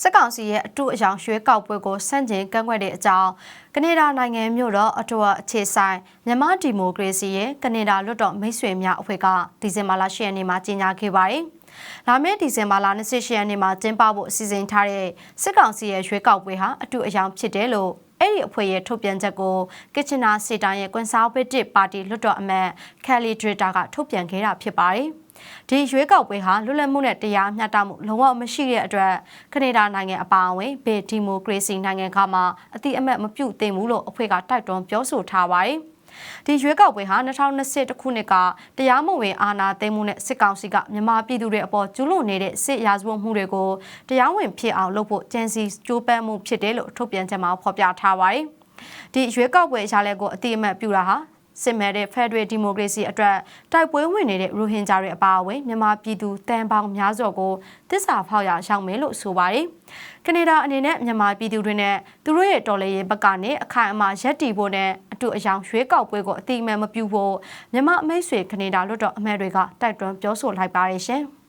စစ်ကောင်စီရဲ့အတူအယောင်ရွှေကောက်ပွဲကိုဆန့်ကျင်ကန့်ကွက်တဲ့အကြောင်းကနေဒါနိုင်ငံမြို့တော်အတူအခြေဆိုင်မြန်မာဒီမိုကရေစီရဲ့ကနေဒါလွတ်တော်မိတ်ဆွေများအဖွဲ့ကဒီဇင်ဘာလ10ရက်နေ့မှာကြေညာခဲ့ပါတယ်။ လာမယ့်ဒီဇင်ဘာလ28ရက်နေ့မှာကျင်းပဖို့အစီအစဉ်ထားတဲ့စစ်ကောင်စီရဲ့ရွှေကောက်ပွဲဟာအတူအယောင်ဖြစ်တယ်လို့အဲ့ဒီအဖွဲ့ရဲ့ထုတ်ပြန်ချက်ကိုကချင်နာစီတန်ရဲ့ကွန်ဆာဗေးတစ်ပါတီလွတ်တော်အမတ်ကယ်လီဒရတာကထုတ်ပြန်ခဲ့တာဖြစ်ပါတယ်။ဒီရွေးကောက်ပွဲဟာလွတ်လပ်မှုနဲ့တရားမျှတမှုလုံးဝမရှိတဲ့အတွက်ကနေဒါနိုင်ငံအပါအဝင်ဘေဒီမိုကရေစီနိုင်ငံကမှအတိအမတ်မပြုတ်သင့်ဘူးလို့အဖွဲ့ကတိုက်တွန်းပြောဆိုထားပါတယ်။ ဒီရွေးကောက်ပွဲဟာ2020ခုနှစ်ကတရားမဝင်အာဏာသိမ်းမှုနဲ့စစ်ကောင်စီကမြန်မာပြည်သူတွေအပေါ်ကျူးလွန်နေတဲ့စစ်ရာဇဝတ်မှုတွေကိုတရားဝင်ဖြစ်အောင်လုပ်ဖို့ကြံစီကြိုးပမ်းမှုဖြစ်တယ်လို့ထုတ်ပြန်ချက်မှာဖော်ပြထားပါတယ်။ဒီရွေးကောက်ပွဲရလဒ်ကိုအတိအမတ်ပြုတာဟာ စစ်မှန်တဲ့ Federal Democracy အတွက်တိုက်ပွဲဝင်နေတဲ့ရိုဟင်ဂျာတွေအပါအဝင်မြန်မာပြည်သူတန်ပေါင်းများစွာကိုတစ္ဆာဖောက်ရရောက်မယ်လို့ဆိုပါတယ်။ကနေဒါအနေနဲ့မြန်မာပြည်သူတွေနဲ့သူတို့ရဲ့တော်လှန်ရေးဘက်ကနေအခိုင်အမာရပ်တည်ဖို့နဲ့အတူအယောင်ရွေးကောက်ပွဲကိုအတိအမှန်မပြုဖို့မြန်မာအမိတ်ဆွေကနေဒါလွတ်တော်အမတ်တွေကတိုက်တွန်းပြောဆိုလိုက်ပါတယ်ရှင်။